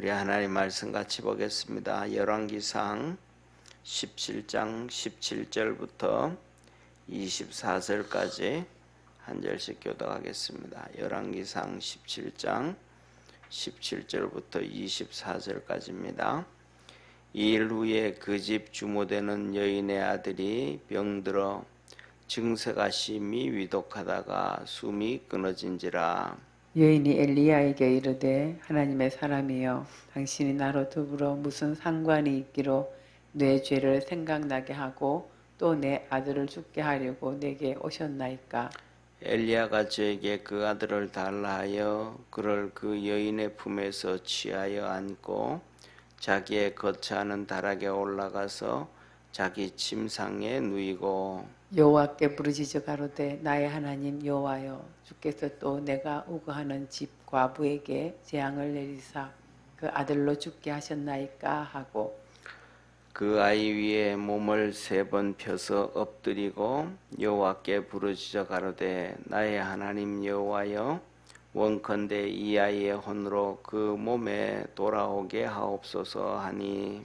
우리 하나님 말씀 같이 보겠습니다. 열왕기상 17장 17절부터 24절까지 한 절씩 교독하겠습니다. 열왕기상 17장 17절부터 24절까지입니다. 이일 후에 그 집 주모되는 여인의 아들이 병들어 증세가 심히 위독하다가 숨이 끊어진지라 여인이 엘리야에게 이르되 하나님의 사람이여 당신이 나로 더불어 무슨 상관이 있기로 내 죄를 생각나게 하고 또 내 아들을 죽게 하려고 내게 오셨나이까? 엘리야가 저에게 그 아들을 달라 하여 그를 그 여인의 품에서 취하여 안고 자기의 거처하는 다락에 올라가서 자기 침상에 누이고 여호와께 부르짖어 가로되 나의 하나님 여호와여 주께서 또 내가 우거하는 집 과부에게 재앙을 내리사 그 아들로 죽게 하셨나이까 하고 그 아이 위에 몸을 세 번 펴서 엎드리고 여호와께 부르짖어 가로되 나의 하나님 여호와여 원컨대 이 아이의 혼으로 그 몸에 돌아오게 하옵소서 하니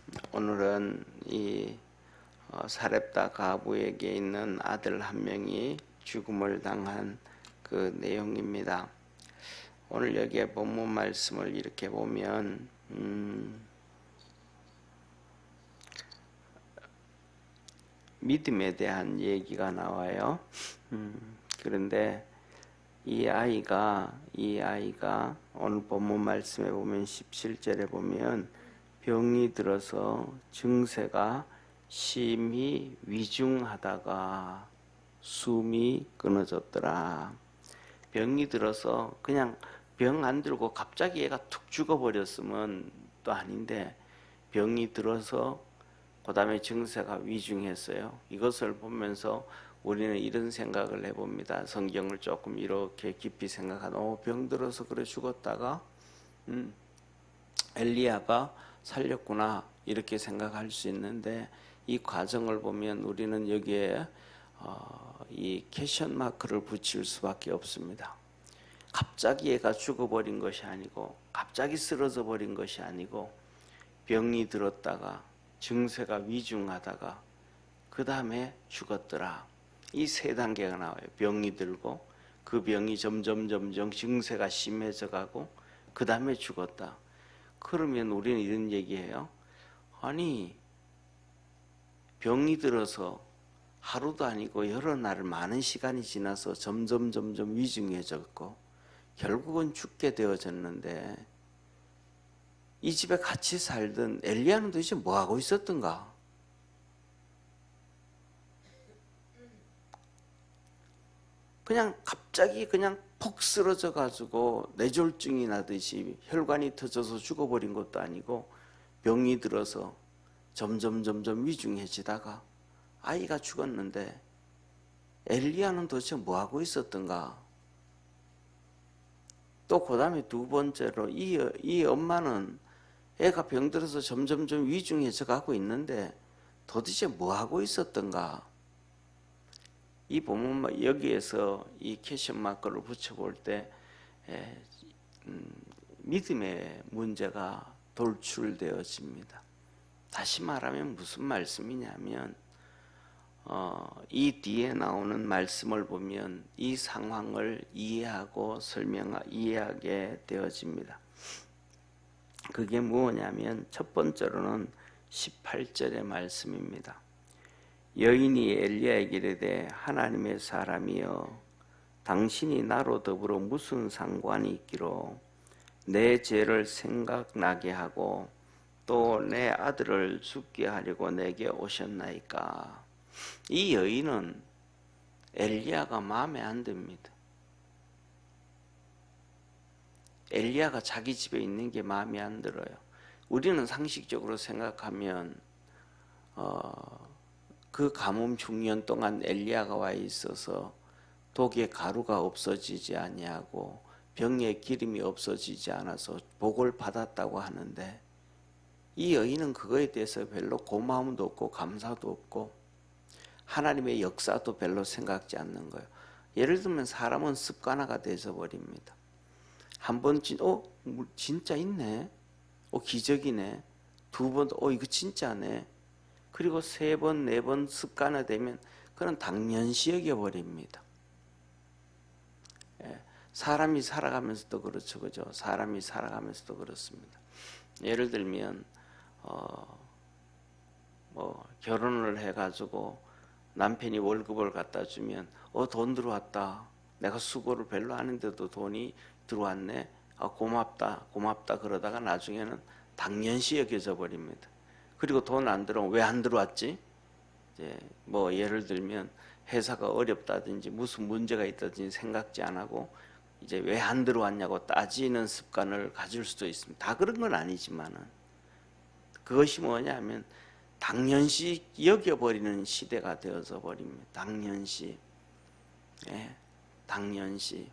오늘은 이 어, 사렙다 가부에게 있는 아들 한 명이 죽음을 당한 그 내용입니다. 오늘 여기에 본문 말씀을 이렇게 보면 음, 믿음에 대한 얘기가 나와요. 음, 그런데 이 아이가 이 아이가 오늘 본문 말씀에 보면 17절에 보면 병이 들어서 증세가 심히 위중하다가 숨이 끊어졌더라. 병이 들어서 그냥 병 안 들고 갑자기 얘가 툭 죽어버렸으면 또 아닌데 병이 들어서 그 다음에 증세가 위중했어요. 이것을 보면서 우리는 이런 생각을 해봅니다. 성경을 조금 이렇게 깊이 생각하는 어, 병 들어서 그래 죽었다가 음, 엘리야가 살렸구나 이렇게 생각할 수 있는데 이 과정을 보면 우리는 여기에 어, 이 캐션 마크를 붙일 수밖에 없습니다. 갑자기 얘가 죽어버린 것이 아니고 갑자기 쓰러져 버린 것이 아니고 병이 들었다가 증세가 위중하다가 그 다음에 죽었더라. 이 세 단계가 나와요. 병이 들고 그 병이 점점 점점 증세가 심해져 가고 그 다음에 죽었다. 그러면 우리는 이런 얘기해요. 아니 병이 들어서 하루도 아니고 여러 날 많은 시간이 지나서 점점 점점 위중해졌고 결국은 죽게 되어졌는데 이 집에 같이 살던 엘리야는 도대체 뭐 하고 있었던가? 그냥 갑자기 그냥 폭 쓰러져 가지고 뇌졸중이 나듯이 혈관이 터져서 죽어버린 것도 아니고 병이 들어서 점점 점점 위중해지다가 아이가 죽었는데 엘리야는 도대체 뭐 하고 있었던가? 또 그다음에 두 번째로 이, 이 엄마는 애가 병들어서 점점점 위중해져 가고 있는데 도대체 뭐 하고 있었던가? 이 본문 여기에서 이 캐션 마크를 붙여볼 때 에, 음, 믿음의 문제가 돌출되어집니다. 다시 말하면 무슨 말씀이냐면 어, 이 뒤에 나오는 말씀을 보면 이 상황을 이해하고 설명 이해하게 되어집니다. 그게 무엇냐면 첫 번째로는 18절의 말씀입니다. 여인이 엘리야에게 이르되 하나님의 사람이여 당신이 나로 더불어 무슨 상관이 있기로 내 죄를 생각나게 하고 또 내 아들을 죽게 하려고 내게 오셨나이까 이 여인은 엘리야가 마음에 안 듭니다. 엘리야가 자기 집에 있는 게 마음에 안 들어요. 우리는 상식적으로 생각하면 어, 그 가뭄 흉년 동안 엘리야가 와 있어서 독에 가루가 없어지지 아니하고 병에 기름이 없어지지 않아서 복을 받았다고 하는데 이 여인은 그거에 대해서 별로 고마움도 없고 감사도 없고 하나님의 역사도 별로 생각지 않는 거예요. 예를 들면 사람은 습관화가 돼서 버립니다. 한 번 진, 어, 물- 진짜 있네. 어, 기적이네. 두 번, 어, 이거 진짜네. 그리고 세 번, 네 번 습관화되면 그는 당연시 여겨버립니다. 예, 사람이 살아가면서도 그렇죠, 그죠? 사람이 살아가면서도 그렇습니다. 예를 들면, 어, 뭐, 결혼을 해가지고 남편이 월급을 갖다 주면, 어, 돈 들어왔다. 내가 수고를 별로 안 했는데도 돈이 들어왔네. 아, 고맙다, 고맙다. 그러다가 나중에는 당연시 여겨져 버립니다. 그리고 돈 안 들어오면 왜 안 들어왔지? 이제 뭐 예를 들면 회사가 어렵다든지 무슨 문제가 있다든지 생각지 안 하고 이제 왜 안 들어왔냐고 따지는 습관을 가질 수도 있습니다. 다 그런 건 아니지만은 그것이 뭐냐면 당연시 여겨버리는 시대가 되어서 버립니다. 당연시, 예, 당연시.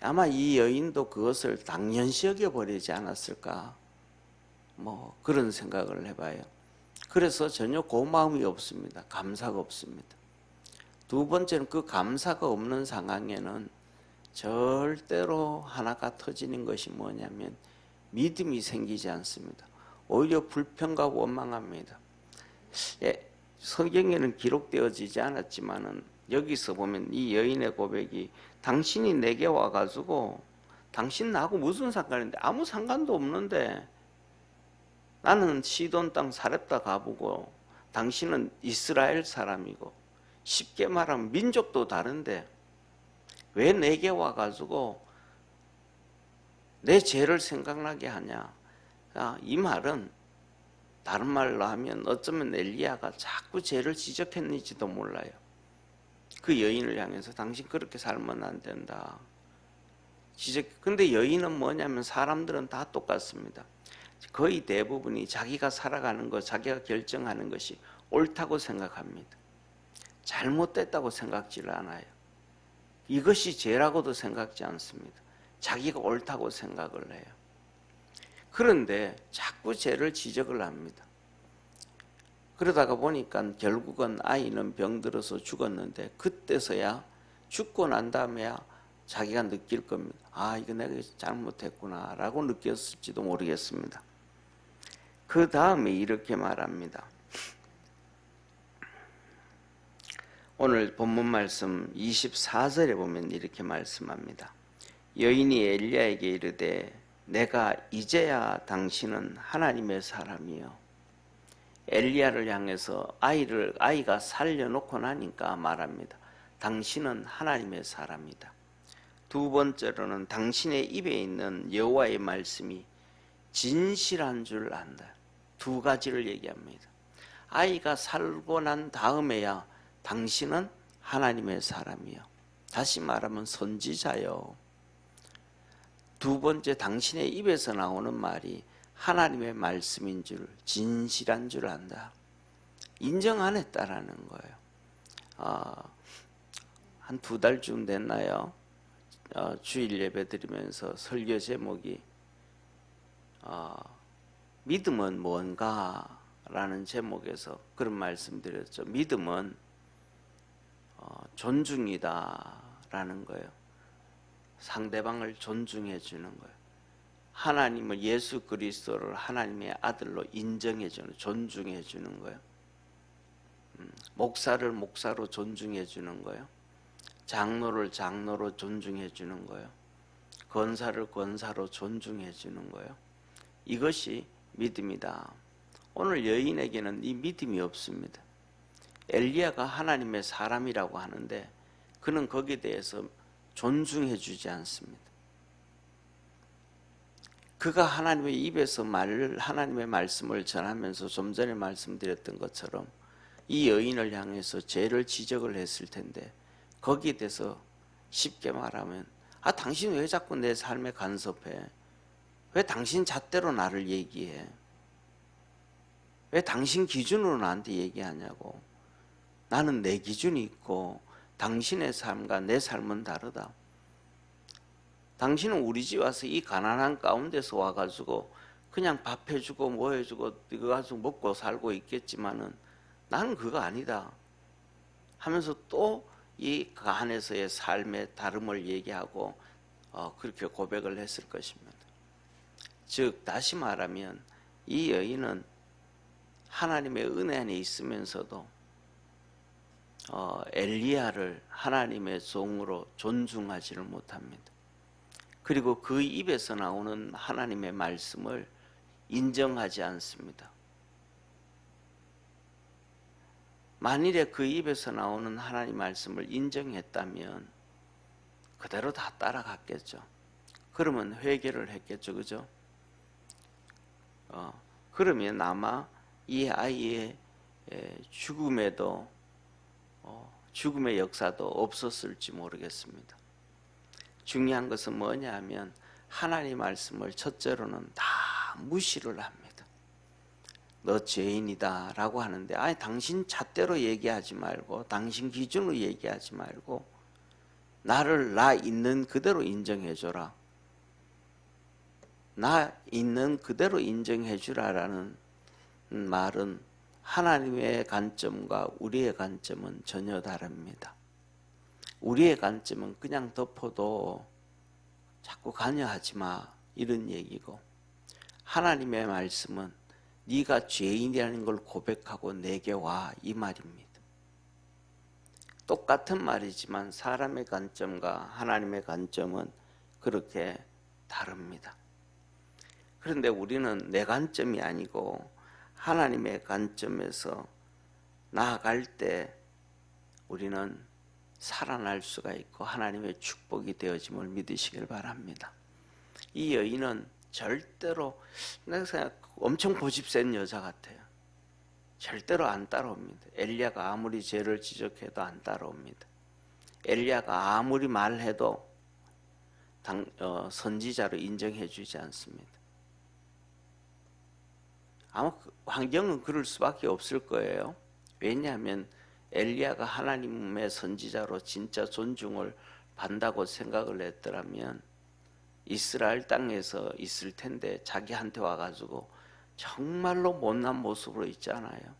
아마 이 여인도 그것을 당연시 여겨버리지 않았을까? 뭐 그런 생각을 해봐요. 그래서 전혀 고마움이 없습니다. 감사가 없습니다. 두 번째는 그 감사가 없는 상황에는 절대로 하나가 터지는 것이 뭐냐면 믿음이 생기지 않습니다. 오히려 불평과 원망합니다. 예, 성경에는 기록되어지지 않았지만은 여기서 보면 이 여인의 고백이 당신이 내게 와가지고 당신 나하고 무슨 상관인데 아무 상관도 없는데 나는 시돈 땅 사렙다 가보고 당신은 이스라엘 사람이고 쉽게 말하면 민족도 다른데 왜 내게 와가지고 내 죄를 생각나게 하냐? 아, 이 말은 다른 말로 하면 어쩌면 엘리야가 자꾸 죄를 지적했는지도 몰라요. 그 여인을 향해서 당신 그렇게 살면 안 된다. 지적. 근데 여인은 뭐냐면 사람들은 다 똑같습니다. 거의 대부분이 자기가 살아가는 것, 자기가 결정하는 것이 옳다고 생각합니다. 잘못됐다고 생각지를 않아요. 이것이 죄라고도 생각지 않습니다. 자기가 옳다고 생각을 해요. 그런데 자꾸 죄를 지적을 합니다. 그러다가 보니까 결국은 아이는 병들어서 죽었는데 그때서야 죽고 난 다음에야 자기가 느낄 겁니다. 아, 이거 내가 잘못했구나 라고 느꼈을지도 모르겠습니다. 그 다음에 이렇게 말합니다. 오늘 본문 말씀 24절에 보면 이렇게 말씀합니다. 여인이 엘리야에게 이르되 내가 이제야 당신은 하나님의 사람이요. 엘리야를 향해서 아이를 아이가 살려놓고 나니까 말합니다. 당신은 하나님의 사람이다. 두 번째로는 당신의 입에 있는 여호와의 말씀이 진실한 줄 안다. 두 가지를 얘기합니다. 아이가 살고 난 다음에야 당신은 하나님의 사람이요. 다시 말하면 선지자요. 두 번째 당신의 입에서 나오는 말이 하나님의 말씀인 줄 진실한 줄 안다. 인정 안 했다라는 거예요. 어, 한두 달쯤 됐나요? 어, 주일 예배 드리면서 설교 제목이 어, 믿음은 뭔가 라는 제목에서 그런 말씀 드렸죠. 믿음은 어, 존중이다 라는 거예요. 상대방을 존중해 주는 거예요. 하나님을 예수 그리스도를 하나님의 아들로 인정해 주는, 존중해 주는 거예요. 음, 목사를 목사로 존중해 주는 거예요. 장로를 장로로 존중해 주는 거예요. 권사를 권사로 존중해 주는 거예요. 이것이 믿음이다. 오늘 여인에게는 이 믿음이 없습니다. 엘리야가 하나님의 사람이라고 하는데 그는 거기에 대해서 존중해 주지 않습니다. 그가 하나님의 입에서 말 하나님의 말씀을 전하면서 좀 전에 말씀드렸던 것처럼 이 여인을 향해서 죄를 지적을 했을 텐데 거기에 대해서 쉽게 말하면 아 당신 왜 자꾸 내 삶에 간섭해? 왜 당신 잣대로 나를 얘기해? 왜 당신 기준으로 나한테 얘기하냐고. 나는 내 기준이 있고 당신의 삶과 내 삶은 다르다. 당신은 우리 집 와서 이 가난한 가운데서 와가지고 그냥 밥 해주고 뭐 해주고 이거 가지고 먹고 살고 있겠지만은 나는 그거 아니다. 하면서 또 이 그 안에서의 삶의 다름을 얘기하고 어, 그렇게 고백을 했을 것입니다. 즉 다시 말하면 이 여인은 하나님의 은혜 안에 있으면서도 어, 엘리야를 하나님의 종으로 존중하지를 못합니다. 그리고 그 입에서 나오는 하나님의 말씀을 인정하지 않습니다. 만일에 그 입에서 나오는 하나님 말씀을 인정했다면 그대로 다 따라갔겠죠. 그러면 회개를 했겠죠, 그죠? 어, 그러면 아마 이 아이의 에, 죽음에도 어, 죽음의 역사도 없었을지 모르겠습니다. 중요한 것은 뭐냐 하면 하나님 말씀을 첫째로는 다 무시를 합니다. 너 죄인이다 라고 하는데 아니 당신 잣대로 얘기하지 말고 당신 기준으로 얘기하지 말고 나를 나 있는 그대로 인정해 줘라. 나 있는 그대로 인정해 주라라는 말은 하나님의 관점과 우리의 관점은 전혀 다릅니다. 우리의 관점은 그냥 덮어도 자꾸 관여하지 마 이런 얘기고 하나님의 말씀은 네가 죄인이라는 걸 고백하고 내게 와 이 말입니다. 똑같은 말이지만 사람의 관점과 하나님의 관점은 그렇게 다릅니다. 그런데 우리는 내 관점이 아니고 하나님의 관점에서 나아갈 때 우리는 살아날 수가 있고 하나님의 축복이 되어짐을 믿으시길 바랍니다. 이 여인은 절대로 내가 생각 엄청 고집 센 여자 같아요. 절대로 안 따라옵니다. 엘리야가 아무리 죄를 지적해도 안 따라옵니다. 엘리야가 아무리 말해도 당, 어, 선지자로 인정해 주지 않습니다. 아마 그 환경은 그럴 수밖에 없을 거예요. 왜냐하면 엘리야가 하나님의 선지자로 진짜 존중을 받는다고 생각을 했더라면 이스라엘 땅에서 있을 텐데 자기한테 와가지고 정말로 못난 모습으로 있잖아요.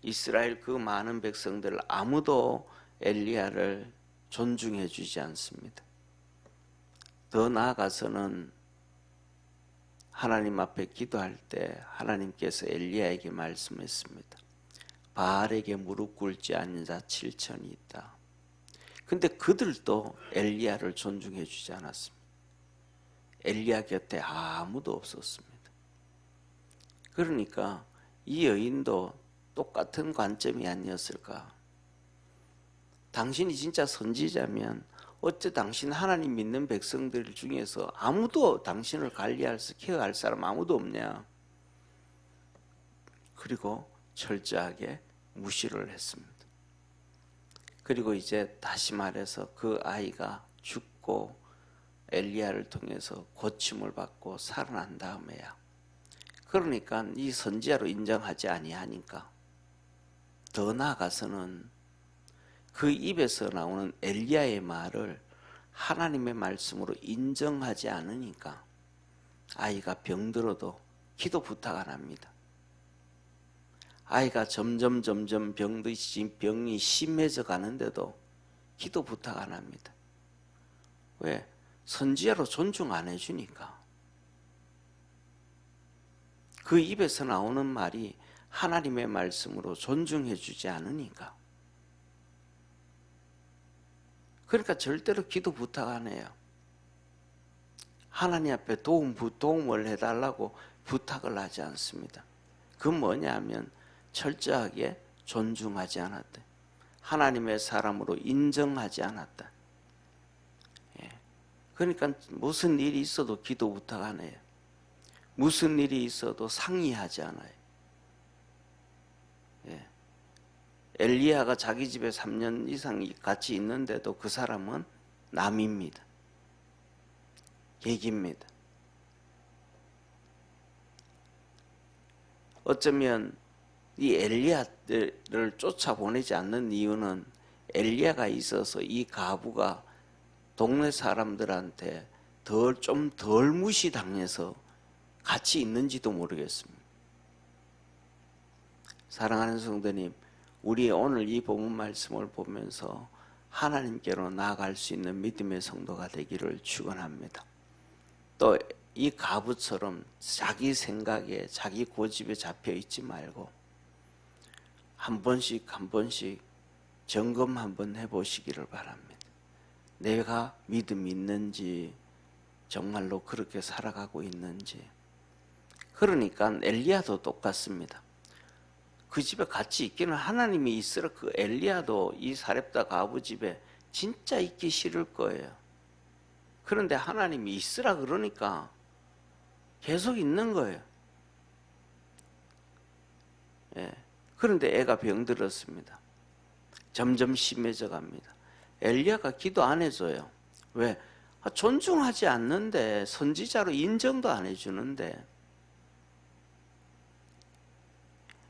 이스라엘 그 많은 백성들 아무도 엘리야를 존중해 주지 않습니다. 더 나아가서는 하나님 앞에 기도할 때 하나님께서 엘리야에게 말씀했습니다. 바알에게 무릎 꿇지 않는 자 7천이 있다. 근데 그들도 엘리야를 존중해 주지 않았습니다. 엘리야 곁에 아무도 없었습니다. 그러니까 이 여인도 똑같은 관점이 아니었을까? 당신이 진짜 선지자면 어째 당신 하나님 믿는 백성들 중에서 아무도 당신을 관리할 수 케어할 사람 아무도 없냐? 그리고 철저하게 무시를 했습니다. 그리고 이제 다시 말해서 그 아이가 죽고 엘리야를 통해서 고침을 받고 살아난 다음에야 그러니까 이 선지자로 인정하지 아니하니까 더 나아가서는 그 입에서 나오는 엘리야의 말을 하나님의 말씀으로 인정하지 않으니까 아이가 병들어도 기도 부탁 안 합니다. 아이가 점점 점점 병이 병이 심해져 가는데도 기도 부탁 안 합니다. 왜? 선지자로 존중 안 해주니까. 그 입에서 나오는 말이 하나님의 말씀으로 존중해 주지 않으니까. 그러니까 절대로 기도 부탁 안 해요. 하나님 앞에 도움, 도움을 해달라고 부탁을 하지 않습니다. 그 뭐냐면 철저하게 존중하지 않았다. 하나님의 사람으로 인정하지 않았다. 예. 그러니까 무슨 일이 있어도 기도 부탁 안 해요. 무슨 일이 있어도 상의하지 않아요. 엘리야가 자기 집에 3년 이상 같이 있는데도 그 사람은 남입니다. 얘기입니다. 어쩌면 이 엘리야를 쫓아보내지 않는 이유는 엘리야가 있어서 이 가부가 동네 사람들한테 덜 좀 덜 무시당해서 같이 있는지도 모르겠습니다. 사랑하는 성도님, 우리 오늘 이 본문 말씀을 보면서 하나님께로 나아갈 수 있는 믿음의 성도가 되기를 축원합니다. 또 이 가부처럼 자기 생각에 자기 고집에 잡혀 있지 말고 한 번씩 한 번씩 점검 한번 해보시기를 바랍니다. 내가 믿음 있는지 정말로 그렇게 살아가고 있는지 그러니까 엘리야도 똑같습니다. 그 집에 같이 있기는 하나님이 있으라 그 엘리야도 이 사렙다 가부 집에 진짜 있기 싫을 거예요. 그런데 하나님이 있으라 그러니까 계속 있는 거예요. 예. 그런데 애가 병들었습니다. 점점 심해져 갑니다. 엘리야가 기도 안 해줘요. 왜? 아, 존중하지 않는데 선지자로 인정도 안 해주는데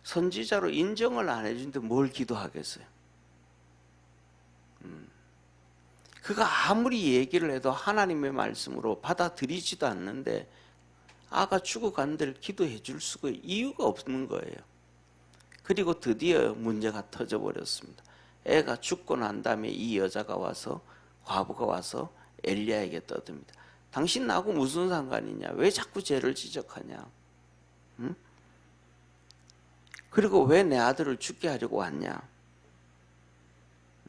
선지자로 인정을 안 해주는데 뭘 기도하겠어요? 음. 그가 아무리 얘기를 해도 하나님의 말씀으로 받아들이지도 않는데 아가 죽어간들 기도해 줄 수가 이유가 없는 거예요. 그리고 드디어 문제가 터져 버렸습니다. 애가 죽고 난 다음에 이 여자가 와서 과부가 와서 엘리야에게 떠듭니다. 당신 나하고 무슨 상관이냐? 왜 자꾸 죄를 지적하냐? 응? 그리고 왜 내 아들을 죽게 하려고 왔냐?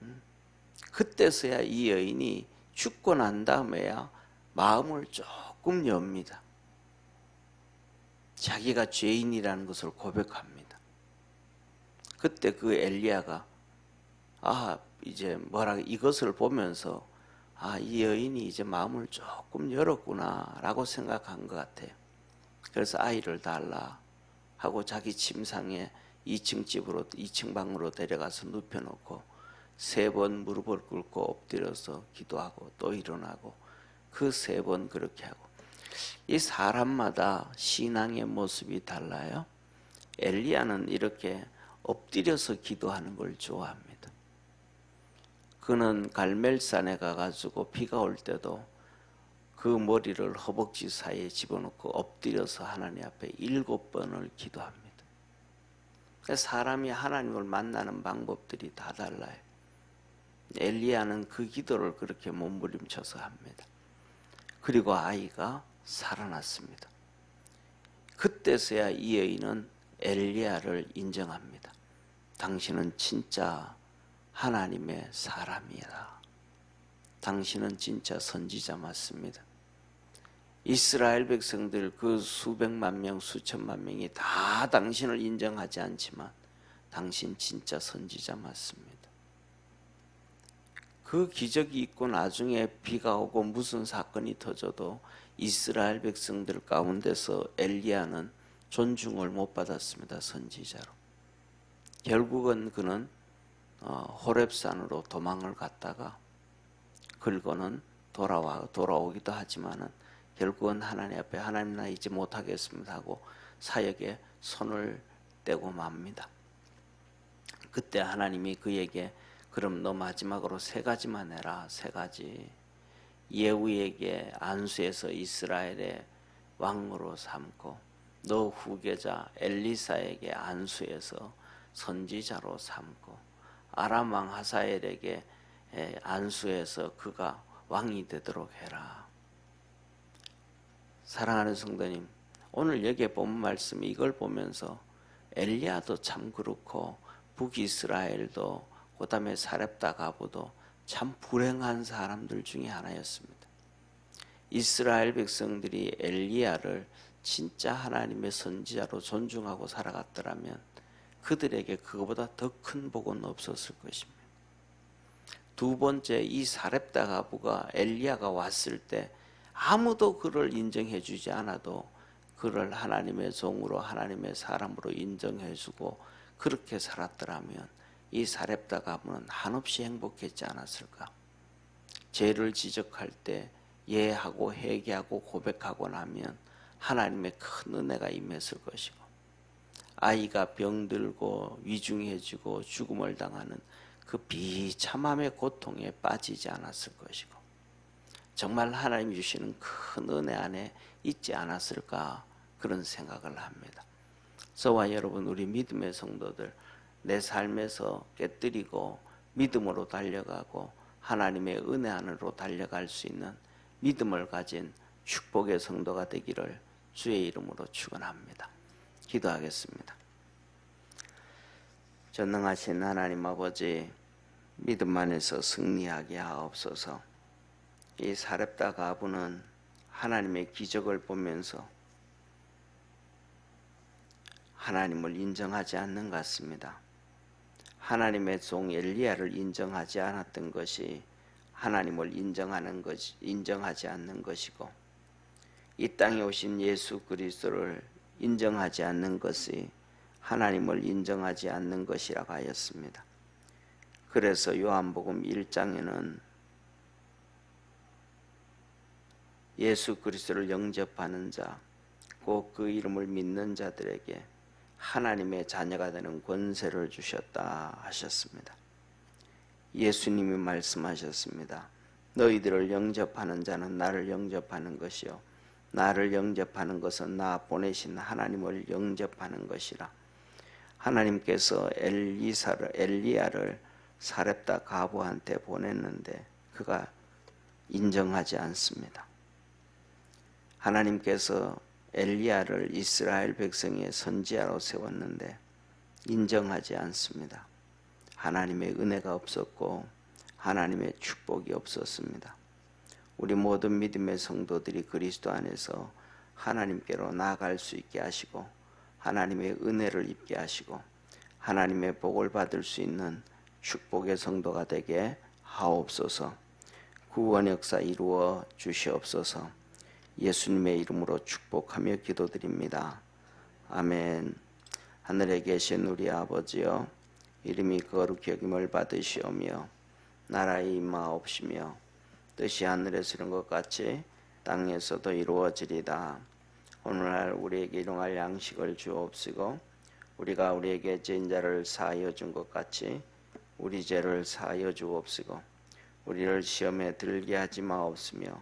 응? 그때서야 이 여인이 죽고 난 다음에야 마음을 조금 엽니다. 자기가 죄인이라는 것을 고백합니다. 그때 그 엘리야가 아 이제 뭐라 이것을 보면서 아 이 여인이 이제 마음을 조금 열었구나라고 생각한 것 같아요. 그래서 아이를 달라 하고 자기 침상에 2층 집으로 2층 방으로 데려가서 눕혀놓고 세 번 무릎을 꿇고 엎드려서 기도하고 또 일어나고 그 세 번 그렇게 하고 이 사람마다 신앙의 모습이 달라요. 엘리야는 이렇게 엎드려서 기도하는 걸 좋아합니다. 그는 갈멜산에 가가지고 비가 올 때도 그 머리를 허벅지 사이에 집어넣고 엎드려서 하나님 앞에 일곱 번을 기도합니다. 사람이 하나님을 만나는 방법들이 다 달라요. 엘리야는 그 기도를 그렇게 몸부림쳐서 합니다. 그리고 아이가 살아났습니다. 그때서야 이 여인은 엘리야를 인정합니다. 당신은 진짜 하나님의 사람이다. 당신은 진짜 선지자 맞습니다. 이스라엘 백성들 그 수백만 명, 수천만 명이 다 당신을 인정하지 않지만 당신 진짜 선지자 맞습니다. 그 기적이 있고 나중에 비가 오고 무슨 사건이 터져도 이스라엘 백성들 가운데서 엘리야는 존중을 못 받았습니다. 선지자로. 결국은 그는 어, 호렙산으로 도망을 갔다가 긁고는 돌아와 돌아오기도 하지만은 결국은 하나님 앞에 하나님 나 이제 못하겠습니다 하고 사역에 손을 떼고 맙니다. 그때 하나님이 그에게 그럼 너 마지막으로 세 가지만 해라 세 가지 예후에게 안수해서 이스라엘의 왕으로 삼고 너 후계자 엘리사에게 안수해서 선지자로 삼고 아람 왕 하사엘에게 안수해서 그가 왕이 되도록 해라. 사랑하는 성도님, 오늘 여기에 본 말씀 이걸 보면서 엘리야도 참 그렇고 북이스라엘도 그다음에 사렙다 가보도 참 불행한 사람들 중에 하나였습니다. 이스라엘 백성들이 엘리야를 진짜 하나님의 선지자로 존중하고 살아갔더라면 그들에게 그거보다 더 큰 복은 없었을 것입니다. 두 번째 이 사렙다 가부가 엘리야가 왔을 때 아무도 그를 인정해 주지 않아도 그를 하나님의 종으로 하나님의 사람으로 인정해 주고 그렇게 살았더라면 이 사렙다 가부는 한없이 행복했지 않았을까? 죄를 지적할 때 예하고 회개하고 고백하고 나면 하나님의 큰 은혜가 임했을 것이고 아이가 병들고 위중해지고 죽음을 당하는 그 비참함의 고통에 빠지지 않았을 것이고 정말 하나님 주시는 큰 은혜 안에 있지 않았을까 그런 생각을 합니다. 저와 여러분 우리 믿음의 성도들 내 삶에서 깨뜨리고 믿음으로 달려가고 하나님의 은혜 안으로 달려갈 수 있는 믿음을 가진 축복의 성도가 되기를 주의 이름으로 축원합니다. 기도하겠습니다. 전능하신 하나님 아버지 믿음 안에서 승리하게 하옵소서. 이 사렙다 가부는 하나님의 기적을 보면서 하나님을 인정하지 않는 것 같습니다. 하나님의 종 엘리야를 인정하지 않았던 것이 하나님을 인정하는 것 인정하지 않는 것이고 이 땅에 오신 예수 그리스도를 인정하지 않는 것이 하나님을 인정하지 않는 것이라고 하였습니다. 그래서 요한복음 1장에는 예수 그리스도를 영접하는 자, 꼭그 이름을 믿는 자들에게 하나님의 자녀가 되는 권세를 주셨다 하셨습니다. 예수님이 말씀하셨습니다. 너희들을 영접하는 자는 나를 영접하는 것이요 나를 영접하는 것은 나 보내신 하나님을 영접하는 것이라. 하나님께서 엘리사를 엘리야를 사렙다 가부한테 보냈는데 그가 인정하지 않습니다. 하나님께서 엘리야를 이스라엘 백성의 선지자로 세웠는데 인정하지 않습니다. 하나님의 은혜가 없었고 하나님의 축복이 없었습니다. 우리 모든 믿음의 성도들이 그리스도 안에서 하나님께로 나아갈 수 있게 하시고 하나님의 은혜를 입게 하시고 하나님의 복을 받을 수 있는 축복의 성도가 되게 하옵소서. 구원 역사 이루어 주시옵소서. 예수님의 이름으로 축복하며 기도드립니다. 아멘. 하늘에 계신 우리 아버지여 이름이 거룩히 여김을 받으시오며 나라의 임하옵시며 뜻이 하늘에서 이룬 것 같이 땅에서도 이루어지리다. 오늘날 우리에게 일용할 양식을 주옵시고 우리가 우리에게 죄인 자를 사하여 준 것 같이 우리 죄를 사하여 주옵시고 우리를 시험에 들게 하지 마옵시며